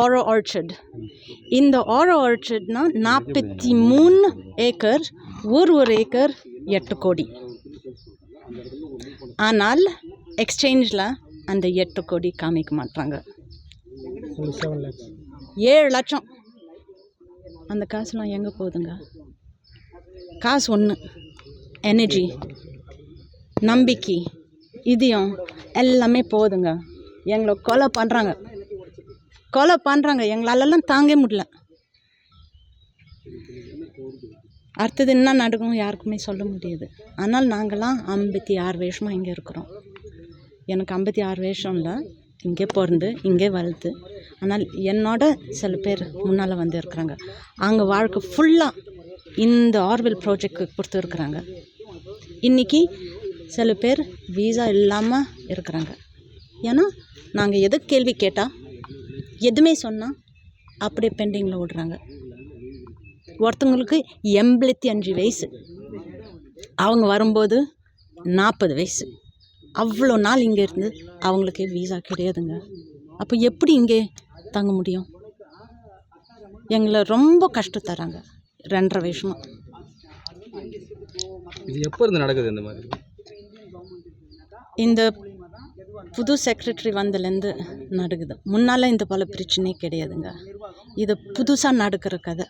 ஆரோ orchard இந்த ஆரோ ஆர்ச்சர்ட்னா நாற்பத்தி மூணு ஏக்கர் ஒரு ஒரு ஏக்கர் எட்டு கோடி. ஆனால் எக்ஸ்சேஞ்சில் அந்த எட்டு கோடி காமிக்க மாட்டாங்க ஏழு லட்சம். அந்த காசுலாம் எங்கே போகுதுங்க? காசு ஒன்று எனர்ஜி நம்பிக்கை இதையும் எல்லாமே போகுதுங்க. எங்களை கொலை பண்ணுறாங்க கொலை பண்ணுறாங்க எங்களாலெல்லாம் தாங்க முடியல. அடுத்தது என்ன நடக்கும் யாருக்குமே சொல்ல முடியாது. ஆனால் நாங்களாம் ஐம்பத்தி ஆறு வருஷமாக இங்கே இருக்கிறோம். எனக்கு ஐம்பத்தி ஆறு வருஷம் இல்லை. இங்கே பிறந்து இங்கே வளர்த்து. ஆனால் என்னோட சில பேர் முன்னால் வந்து இருக்கிறாங்க. அவங்க வாழ்க்கை ஃபுல்லாக இந்த ஆர்வெல் ப்ராஜெக்ட்க்கு கொடுத்துருக்குறாங்க இன்றைக்கி சில பேர் வீசா இல்லாமல் இருக்கிறாங்க. ஏன்னா நாங்கள் எது கேள்வி கேட்டால் எதுவுமே சொன்னால் அப்படியே பெண்டிங்கில் விடுறாங்க ஒருத்தவங்களுக்கு எண்பத்தி அஞ்சு வயசு. அவங்க வரும்போது நாற்பது வயசு. அவ்வளோ நாள் இங்கே இருந்து அவங்களுக்கு வீசா கிடையாதுங்க. அப்போ எப்படி இங்கே தங்க முடியும்? எங்களை ரொம்ப கஷ்டம் தராங்க. ரெண்டரை வருஷமாக இது எப்போ இருந்து நடக்குது இந்த மாதிரி? இந்த புது செக்ரட்டரி வந்ததுலேருந்து நடக்குது முன்னால் இந்த போல் பிரச்சனையே கிடையாதுங்க. இது புதுசாக நடக்கிற கதை.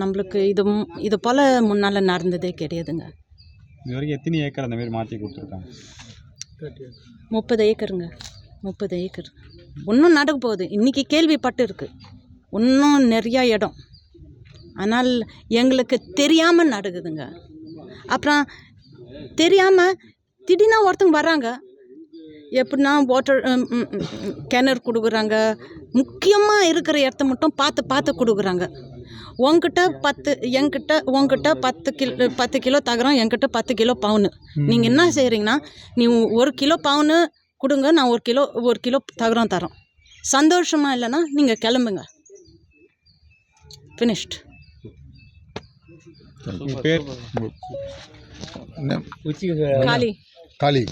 நம்மளுக்கு இது இது போல் முன்னால் நடந்ததே கிடையாதுங்க. இது வரைக்கும் எத்தனை ஏக்கர் அந்த மாதிரி மாற்றி கொடுத்துருக்காங்க? முப்பது ஏக்கருங்க. முப்பது ஏக்கர். இன்னும் நடக்க போகுது. இன்றைக்கி கேள்விப்பட்டு இருக்கு. இன்னும் நிறையா இடம். ஆனால் எங்களுக்கு தெரியாமல் நடக்குதுங்க. அப்புறம் தெரியாமல் திடீர்னு ஒருத்தங்க வராங்க எப்படின்னா வாட்டர் கிணறு கொடுக்குறாங்க. முக்கியமாக இருக்கிற இடத்த மட்டும் பார்த்து பார்த்து கொடுக்குறாங்க. உங்ககிட்ட பத்து என்கிட்ட உங்ககிட்ட பத்து கிலோ பத்து கிலோ தகரம் என்கிட்ட பத்து கிலோ பவுனு. நீங்கள் என்ன செய்கிறீங்கன்னா நீ ஒரு கிலோ பவுனு கொடுங்க நான் ஒரு கிலோ ஒரு கிலோ தகரம் தரோம். சந்தோஷமாக இல்லைன்னா நீங்கள் கிளம்புங்க. ஃபினிஷ்ட் காலி காளி.